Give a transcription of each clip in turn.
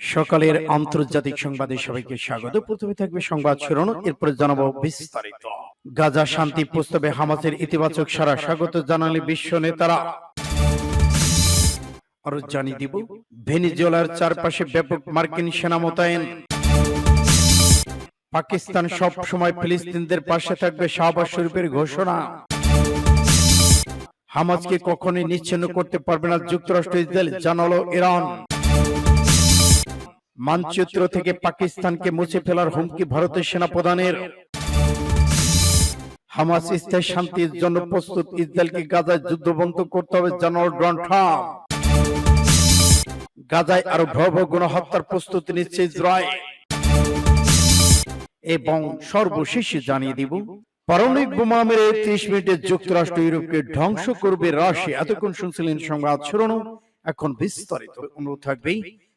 সকালের আন্তর্জাতিক সংবাদে সবাইকে স্বাগত। প্রথমে থাকবে সংবাদ শিরোনাম এরপরে জানাব বিস্তারিত। গাজা শান্তি প্রস্তাবে হামাসের ইতিবাচক সারা স্বাগত জানালে বিশ্ব নেতারা। আরও জানিয়ে দিব ভেনিজুয়েলার চারপাশে ব্যাপক মার্কিন সেনা মোতায়েন পাকিস্তান সব সময় ফিলিস্তিনদের পাশে থাকবে শাহবাজ শরীফের ঘোষণা। হামাজকে কখনোই নিচ্ছিন্ন করতে পারবে না যুক্তরাষ্ট্র ইসরায়েল। জানালো ইরান মানচিত্র থেকে পাকিস্তানকে মুছে ফেলার হুমকি ভারতের সেনা প্রধানের হামাস স্থায়ী শান্তির জন্য প্রস্তুত ইসরায়েলকে গাজায় যুদ্ধ বন্ধ করতে হবে জানাল ডোনাল্ড ট্রাম্প। গাজায় আরও ভয়াবহ গণহত্যার প্রস্তুতি নিচ্ছে ইসরায়েল। এবং সর্বশেষ জানিয়ে দিব, পারমাণবিক বোমা মেরে ত্রিশ মিনিটে যুক্তরাষ্ট্র ইউরোপকে ধ্বংস করবে রাশিয়া। এতক্ষণ শুনছিলেন সংবাদ শিরোনাম, এখন বিস্তারিত অনুরোধ থাকবে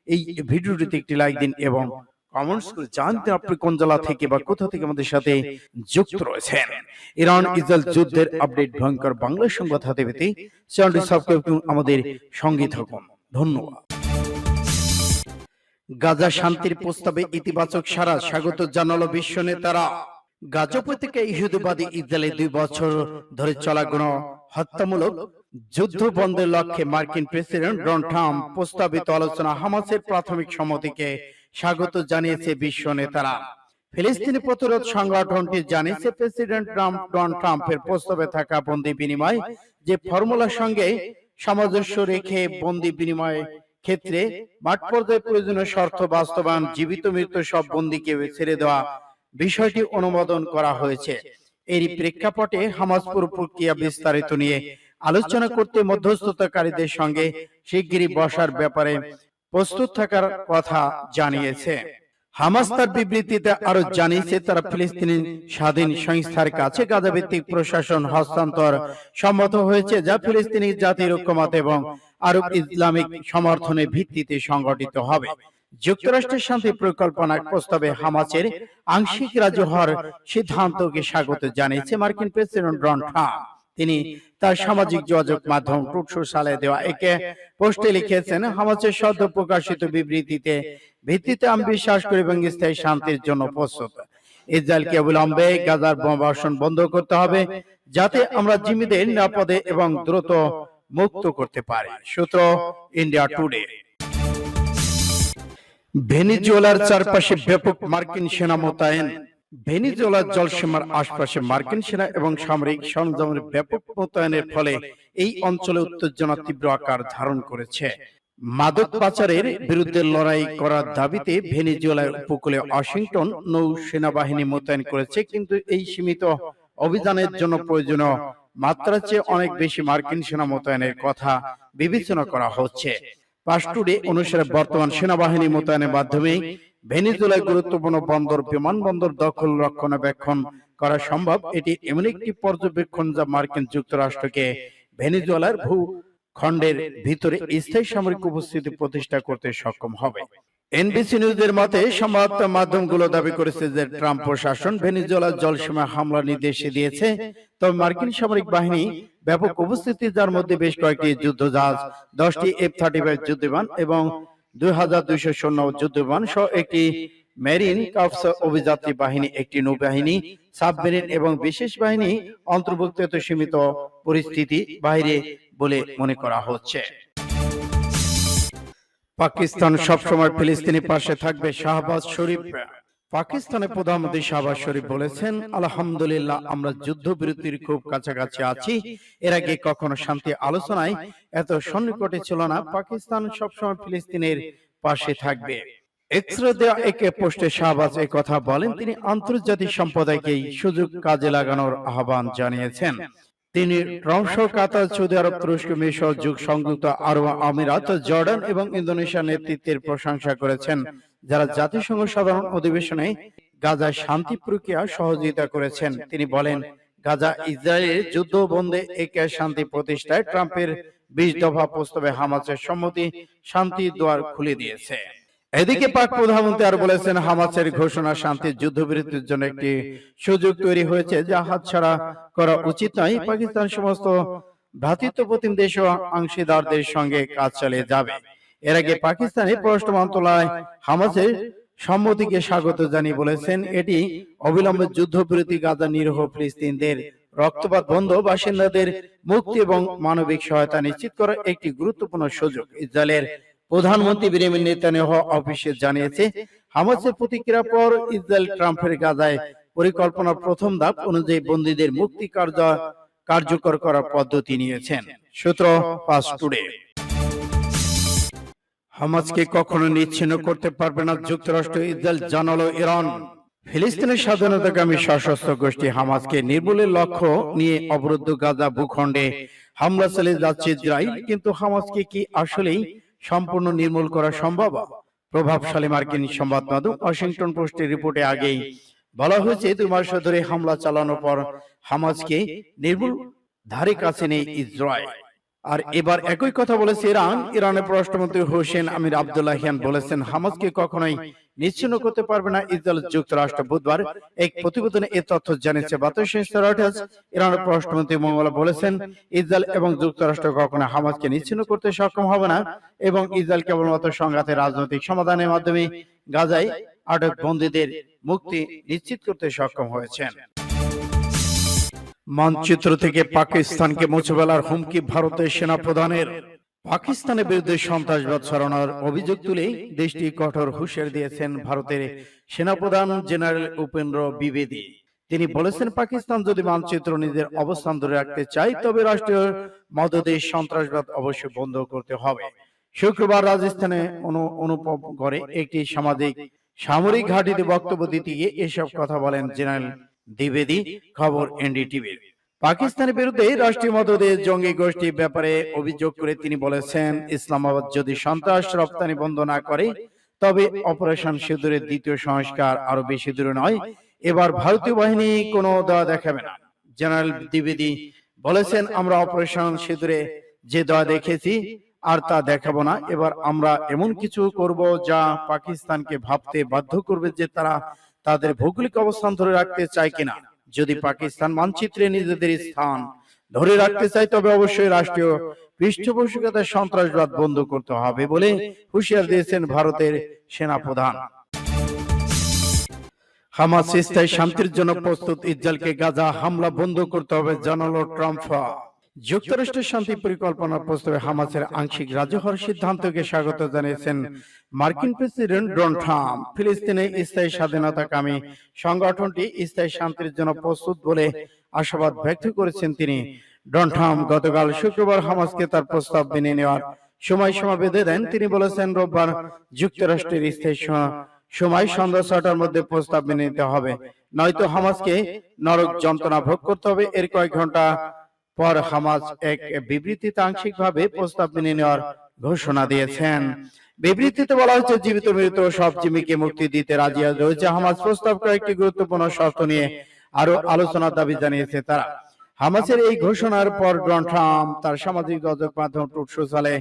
এই ভিডিওটিতে একটি লাইক দিন এবং কমেন্টস করে জানতে আপনি কোন জেলা থেকে বা কোথা থেকে আমাদের সাথে যুক্ত রয়েছেন। ইরান ইসরায়েল যুদ্ধের আপডেট ভয়ঙ্কর বাংলা সংবাদ হাতে পেতে চ্যানেলটি সাবস্ক্রাইব করুন। আমাদের সঙ্গে থাকুন। ধন্যবাদ। গাজা শান্তির প্রস্তাবে ইতিবাচক সারা স্বাগত জানালো বিশ্ব নেতারা। গাজা উপত্যকা ইহুদিবাদী ইসরায়েলে দুই বছর ধরে চলা গণ হত্যামূলক যুদ্ধ বন্ধের লক্ষ্যে মার্কিন প্রেসিডেন্ট ডোনাল্ড ট্রাম্প প্রস্তাবিত আলোচনা হামাসের প্রাথমিক সম্মতিকে স্বাগত জানিয়েছে বিশ্ব নেতারা। ফিলিস্তিনি প্রতিরোধ সংগঠনটি জানিয়েছে প্রেসিডেন্ট ট্রাম্প ডোনাল্ড ট্রাম্পের প্রস্তাবে থাকা বন্দি বিনিময় যে ফর্মুলার সঙ্গে সামঞ্জস্য রেখে বন্দি বিনিময় ক্ষেত্রে মাঠ পর্যায়ে প্রয়োজনীয় শর্ত বাস্তবায়ন, জীবিত মৃত সব বন্দীকে ছেড়ে দেওয়া বিষয়টি অনুমোদন করা হয়েছে। এরই প্রেক্ষাপটে হামাস পুরো প্রক্রিয়া বিস্তারিত নিয়ে আলোচনা করতে মধ্যস্থতাকারীদের সঙ্গে শিগগিরই বসার ব্যাপারে প্রস্তুত থাকার কথা জানিয়েছে। হামাস তার বিবৃতিতে আরও জানিয়েছে, তারা ফিলিস্তিনি স্বাধীন সংস্থার কাছে গাজা ভিত্তিক প্রশাসন হস্তান্তর সম্মত হয়েছে, যা ফিলিস্তিনি জাতির ঐক্যমত এবং আরব ইসলামিক সমর্থনের ভিত্তিতে সংগঠিত হবে। যুক্তরাষ্ট্রের শান্তি পরিকল্পনার প্রস্তাবে হামাসের আংশিক রাজ্য হওয়ার সিদ্ধান্তকে স্বাগত জানিয়েছে মার্কিন প্রেসিডেন্ট ডোনাল্ড ট্রাম্প। তিনি তার সামাজিক যোগাযোগ মাধ্যম টুক সালে দেওয়া একে পোস্টে লিখেছেন হামাসের সদ্য প্রকাশিত বিবৃতিতে ভিত্তিতে আমি বিশ্বাস করি এবং স্থায়ী শান্তির জন্য প্রস্তুত। ইসরায়েলকে অবিলম্বে গাজার বোমাবর্ষণ বন্ধ করতে হবে যাতে আমরা জিম্মিদের নিরাপদে এবং দ্রুত মুক্ত করতে পারি। সূত্র ইন্ডিয়া টুডে ভেনিজুয়েলার চারপাশে ব্যাপক মার্কিন সেনা মোতায়েন। ভেনিজুয়েলার জলসীমার আশপাশে মার্কিন সেনা এবং সামরিক সরঞ্জামের ব্যাপক মোতায়েনের ফলে এই অঞ্চলে উত্তেজনা তীব্র আকার ধারণ করেছে। মাদক পাচারের বিরুদ্ধে লড়াই করার দাবিতে ভেনিজুয়েলার উপকূলে ওয়াশিংটন নৌ সেনাবাহিনী মোতায়েন করেছে। কিন্তু এই সীমিত অভিযানের জন্য প্রয়োজনীয় মাত্রার চেয়ে অনেক বেশি মার্কিন সেনা মোতায়েনের কথা বিবেচনা করা হচ্ছে। পাস্টুডে অনুসারে বর্তমান সেনাবাহিনী মোতায়েনের মাধ্যমে ভেনিজুলায় গুরুত্বপূর্ণ বন্দর বিমানবন্দর দখল রক্ষণাবেক্ষণ করা সম্ভব। এটি এমন একটি পর্যবেক্ষণ যা মার্কিন যুক্তরাষ্ট্রকে ভেনিজুয়েলার ভূ খণ্ডের ভিতরে স্থায়ী সামরিক উপস্থিতি প্রতিষ্ঠা করতে সক্ষম হবে। এনবিসি নিউজের মতে, সংবাদ মাধ্যমগুলো দাবি করেছে যে ট্রাম্প প্রশাসন ভেনিজুয়েলার জলসীমা হামলা নির্দেশ দিয়েছে। তবে মার্কিন সামরিক বাহিনী ব্যাপক উপস্থিতি যার মধ্যে বেশ কয়েকটি যুদ্ধ জাহাজ দশটি এফ থার্টি ফাইভ যুদ্ধবিমান এবং দুই হাজার দুইশো সৈন্য যুদ্ধবিমান সহ একটি মেরিন কাপস অভিযাত্রী বাহিনী, একটি নৌবাহিনী, সাবমেরিন এবং বিশেষ বাহিনী অন্তর্ভুক্ত সীমিত পরিস্থিতি বাইরে বলে মনে করা হচ্ছে। পাকিস্তান সবসময় ফিলিস্তিনি পাশে থাকবে শাহবাজ শরীফ। পাকিস্তানের প্রধানমন্ত্রী শাহবাজ শরীফ বলেছেন আলহামদুলিল্লাহ আমরা যুদ্ধবিরতির খুব কাছাকাছি আছি। এর আগে কখনো শান্তি আলোচনায় এত সন্নিকটে ছিল না পাকিস্তান সবসময় ফিলিস্তিনের পাশে থাকবে। এক্সরে দেওয়া একে পোস্টে শাহবাজ এ কথা বলেন তিনি আন্তর্জাতিক সম্প্রদায়কে সুযোগ কাজে লাগানোর আহ্বান জানিয়েছেন। তিনি রংশ কাতার সৌদি আরব তুরস্ক মিশর যুগ সংযুক্ত আরব আমিরাত জর্ডান এবং ইন্দোনেশিয়ার নেতৃত্বের প্রশংসা করেছেন। যারা জাতিসংঘ সাধারণ অধিবেশনে গাজায় শান্তি প্রক্রিয়া সহযোগিতা করেছেন। তিনি বলেন গাজা ইসরায়েলের যুদ্ধ বন্ধে একে শান্তি প্রতিষ্ঠায় ট্রাম্পের বিশ দফা প্রস্তাবে হামাসের সম্মতি শান্তি দ্বার খুলে দিয়েছে। এদিকে পাক প্রধানমন্ত্রী আর বলেছেন হামাসের ঘোষণা শান্তির যুদ্ধবিরতির জন্য একটি সুযোগ তৈরি হয়েছে যা হাতছাড়া করা উচিত নয়। পাকিস্তান সমস্ত ভ্রাতৃত্বপ্রতিম দেশ ও অংশীদারদের সঙ্গে কাজ চালিয়ে যাবে। এর আগে পাকিস্তানের পররাষ্ট্র মন্ত্রণালয় হামাসের সম্মতিকে স্বাগত জানিয়ে বলেছেন। এটি অবিলম্বে যুদ্ধবিরতি গাজা নিরীহ ফিলিস্তিনদের রক্তপাত বন্ধ বাসিন্দাদের মুক্তি এবং মানবিক সহায়তা নিশ্চিত করার একটি গুরুত্বপূর্ণ সুযোগ। ইসরায়েলের প্রধানমন্ত্রী বিনিয়ামিন নেতানিয়াহু অফিসে জানিয়েছে, হামাসের প্রতিক্রিয়া পর ইসরায়েল ট্রাম্পের গাজায় পরিকল্পনার প্রথম ধাপ অনুযায়ী বন্দীদের মুক্তি কার্য, কার্যকর করার পদ্ধতি নিয়েছেন। সূত্র ফাস্ট টুডে। হামাসকে কখনো নিচ্ছিন্ন করতে পারবে না যুক্তরাষ্ট্র, ইসরায়েল, জানালো ইরান। ফিলিস্তিনের স্বাধীনতাকামী সশস্ত্র গোষ্ঠী হামাসকে নির্মূলের লক্ষ্য নিয়ে অবরুদ্ধ গাজা ভূখণ্ডে হামলা চালিয়ে যাচ্ছে ইসরায়েল, কিন্তু হামাসকে কি আসলেই সম্পূর্ণ নির্মূল করা সম্ভব। প্রভাবশালী মার্কিন সংবাদ মাধ্যম ওয়াশিংটন পোস্টের রিপোর্টে আগেই বলা হয়েছে, দুই মাস ধরে হামলা চালানোর পর হামাজকে নির্মূল ধারে কাছে নেই ইসরায়েল। আর এবার একই কথা বলেছে ইরান। ইরানের পররাষ্ট্রমন্ত্রী হোসেন আমির আবদুল্লাহিয়ান বলেছেন, হামাজকে কখনোই নিশ্চিন্ন করতে পারবে না ইসরায়েল যুক্তরাষ্ট্র বুধবার এক প্রতিবেদনে এ তথ্য জানিয়েছে। বার্তা সংস্থা রয়টার্স ইরানের পররাষ্ট্রমন্ত্রী মঙ্গলা বলেছেন, ইসরায়েল এবং যুক্তরাষ্ট্র কখনো হামাসকে নিশ্চিন্ন করতে সক্ষম হবে না এবং ইসরায়েল কেবলমাত্র সংঘাতের রাজনৈতিক সমাধানের মাধ্যমে গাজায় আটক বন্দীদের মুক্তি নিশ্চিত করতে সক্ষম হয়েছেন। মানচিত্র থেকে পাকিস্তানকে মুছে ফেলার হুমকি ভারতের সেনা প্রধানের পাকিস্তানের বিরুদ্ধে সন্ত্রাসবাদ ছড়ানোর অভিযোগ তুলে দেশটি কঠোর হুঁশিয়ার দিয়েছেন ভারতের সেনাপ্রধান জেনারেল উপেন্দ্র দ্বিবেদী। তিনি বলেছেন, পাকিস্তান যদি মানচিত্র নিজের অবস্থান ধরে রাখতে চায়, তবে রাষ্ট্রীয় মদদে সন্ত্রাসবাদ অবশ্যই বন্ধ করতে হবে। শুক্রবার রাজস্থানে অনু- অনুভব করে একটি সামাজিক, সামরিক ঘাঁটিতে বক্তব্য দিতে গিয়ে এসব কথা বলেন জেনারেল দ্বিবেদী। খবর এনডিটিভির। পাকিস্তানের বিরুদ্ধে রাষ্ট্রীয় মদদে জঙ্গি গোষ্ঠীর ব্যাপারে অভিযোগ করে তিনি বলেছেন, ইসলামাবাদ যদি সন্ত্রাস রপ্তানি বন্ধ না করে, তবে অপারেশন সিঁদুরের দ্বিতীয় সংস্কার আরও বেশি দূরে নয়। এবার ভারতীয় বাহিনী কোনো দয়া দেখাবে না। জেনারেল দ্বিবেদী বলেছেন, আমরা অপারেশন সিঁদুরে যে দয়া দেখেছি আর তা দেখাবো না। এবার আমরা এমন কিছু করব যা পাকিস্তানকে ভাবতে বাধ্য করবে যে তারা তাদের ভৌগোলিক অবস্থান ধরে রাখতে চায় কিনা। যদি পাকিস্তান মানচিত্রে নিজেদের স্থান ধরে রাখতে চাই তবে অবশ্যই রাষ্ট্রীয় পৃষ্ঠপোষকতায় সন্ত্রাসবাদ বন্ধ করতে হবে বলে হুঁশিয়ার দিয়েছেন ভারতের সেনাপ্রধান। হামাস স্থায়ী শান্তির জন্য প্রস্তুত ইজ্জালকে গাজা হামলা বন্ধ করতে হবে জানালো ট্রাম্প যুক্তরাষ্ট্রের শান্তি পরিকল্পনা প্রস্তাবে হামাসের আংশিক রাজ্য হওয়ার সিদ্ধান্তকে স্বাগত জানিয়েছেন মার্কিন প্রেসিডেন্ট ডোনাল্ড ট্রাম্প। ফিলিস্তিনে স্থায়ী স্বাধীনতাকামী সংগঠনটি স্থায়ী শান্তির জন্য প্রস্তুত বলে আশাবাদ ব্যক্ত করেছেন তিনি। ডোনাল্ড ট্রাম্প গতকাল শুক্রবার হামাসকে তার প্রস্তাব মেনে নেওয়ার সময় সীমা বেঁধে দেন। তিনি বলেছেন রোববার যুক্তরাষ্ট্রের স্থায়ী সময় সন্ধ্যা ছটার মধ্যে প্রস্তাব মেনে নিতে হবে। নয়তো হামাসকে নরক যন্ত্রণা ভোগ করতে হবে এর কয়েক ঘণ্টা পর হামাস এক বিবৃতিতে আংশিকভাবে প্রস্তাব মেনে নেওয়ার ঘোষণা দিয়েছেন। বিবৃতিতে বলা হয়েছে, জীবিত মৃত সব জিম্মিকে মুক্তি দিতে রাজি রয়েছে হামাস প্রস্তাব কয়েকটি গুরুত্বপূর্ণ শর্ত নিয়ে আরও আলোচনার দাবি জানিয়েছে তারা। হামাসের এই ঘোষণার পর ডোনাল্ড ট্রাম্প তার সামাজিক যোগাযোগ মাধ্যম টুট সোশ্যালে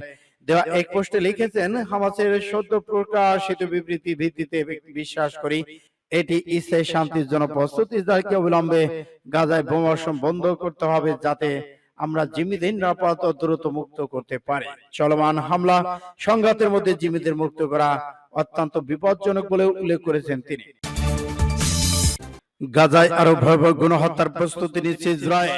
দেওয়া এক পোস্টে লিখেছেন হামাসের সদ্য প্রকাশিত বিবৃতি ভিত্তিতে বিশ্বাস করি, এটি ইসরায়েল শান্তির জন্য প্রস্তুত ইসরায়েলকে অবিলম্বে গাজায় বোমাবর্ষণ বন্ধ করতে হবে যাতে আমরা জিম্মিদের নিরাপদ ও দ্রুত মুক্ত করতে পারি। চলমান হামলা সংঘাতের মধ্যে জিম্মিদের মুক্ত করা অত্যন্ত বিপজ্জনক বলে উল্লেখ করেছেন তিনি। গাজায় আরও ভয়াবহ গণহত্যার প্রস্তুতি নিচ্ছে ইসরায়েল।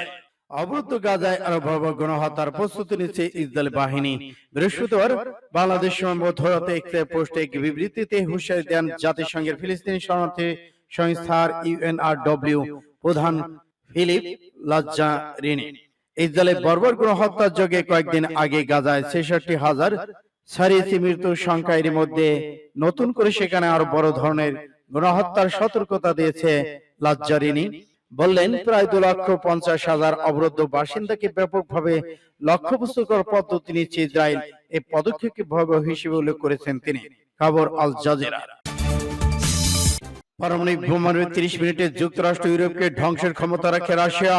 অবরুদ্ধ গাজায় আরও ভয়াবহ গণহত্যার প্রস্তুতি নিচ্ছে ইসরায়েল বাহিনী। বৃহস্পতিবার বাংলাদেশ মধ্যরাতে একটি পোস্টে এক বিবৃতিতে হুঁশিয়ারি দেন জাতিসংঘের ফিলিস্তিনি শরণার্থী সংস্থার ইউএনআরডব্লিউ প্রধান ফিলিপ লাজ্জারিনি ইসরায়েলের বর্বর গণহত্যার যোগে কয়েকদিন আগে গাজায় ছেষট্টি হাজার ছাড়িয়েছে মৃত্যুর সংখ্যা এর মধ্যে নতুন করে সেখানে আরও বড় ধরনের গণহত্যার সতর্কতা দিয়েছে লাজ্জারিনি। বললেন প্রায় দু লক্ষ পঞ্চাশ হাজার অবরুদ্ধ বাসিন্দাকে ব্যাপকভাবে লক্ষ্যবস্তু করার পদ্ধতি নিচ্ছে ইসরায়েল। এই পদক্ষেপকে ভয়াবহ হিসেবে উল্লেখ করেছেন তিনি। খবর আল জাজিরা। পারমাণবিক বোমার তিরিশ মিনিটে যুক্তরাষ্ট্র ইউরোপকে ধ্বংসের ক্ষমতা রাখে রাশিয়া।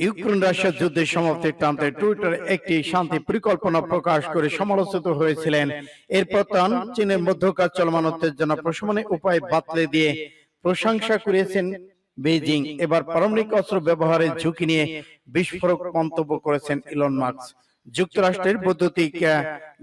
ইউক্রেন রাশিয়া যুদ্ধের সমাপ্তির টানতে টুইটারে একটি শান্তি পরিকল্পনা প্রকাশ করে সমালোচিত হয়েছিলেন। এরপর তান চীনের মধ্যকার চলমান উত্তেজনা প্রশমনে উপায় বাতলে দিয়ে প্রশংসা করেছেন বেজিং এবার পারমাণবিক অস্ত্র ব্যবহারের ঝুঁকি নিয়ে বিস্ফোরক মন্তব্য করেছেন ইলন মার্কস যুক্তরাষ্ট্রের বৈদ্যুতিক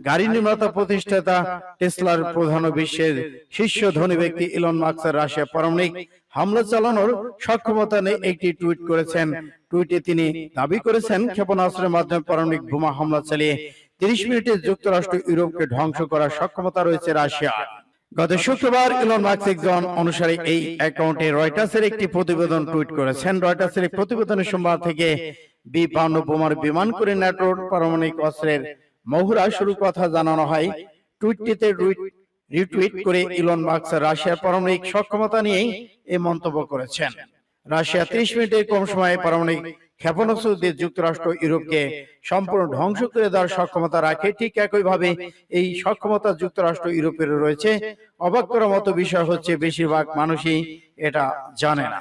গাড়ি নির্মাতা প্রতিষ্ঠাতা টেসলার প্রধান বিশ্বের শীর্ষ ধনী ব্যক্তি ইলন মার্কসের রাশিয়া পারমাণবিক হামলা চালানোর সক্ষমতা নিয়ে একটি টুইট করেছেন। টুইটে তিনি দাবি করেছেন ক্ষেপণাস্ত্রের মাধ্যমে পারমাণবিক বোমা হামলা চালিয়ে তিরিশ মিনিটে যুক্তরাষ্ট্র ইউরোপকে ধ্বংস করার সক্ষমতা রয়েছে রাশিয়ার। গত শুক্রবার ইলন মার্কস একজন অনুসারে এই অ্যাকাউন্টে রয়টার্সের একটি প্রতিবেদন টুইট করেছেন। রয়টার্সের এই প্রতিবেদনের সোমবার থেকে বোমার বিমান করে পারমাণবিক অস্ত্রের মহুরা শুরু কথা জানানো হয়। টুইটটিতে রিটুইট করে ইলন রাশিয়ার পারমাণবিক সক্ষমতা নিয়েই এই মন্তব্য করেছেন। রাশিয়া ত্রিশ মিনিটের কম সময়ে পারমাণবিক ক্ষেপণাস্ত্র দিয়ে যুক্তরাষ্ট্র ইউরোপকে সম্পূর্ণ ধ্বংস করে দেওয়ার সক্ষমতা রাখে, ঠিক একইভাবে এই সক্ষমতা যুক্তরাষ্ট্র ইউরোপের রয়েছে। অবাক করার মতো বিষয় হচ্ছে, বেশিরভাগ মানুষই এটা জানে না।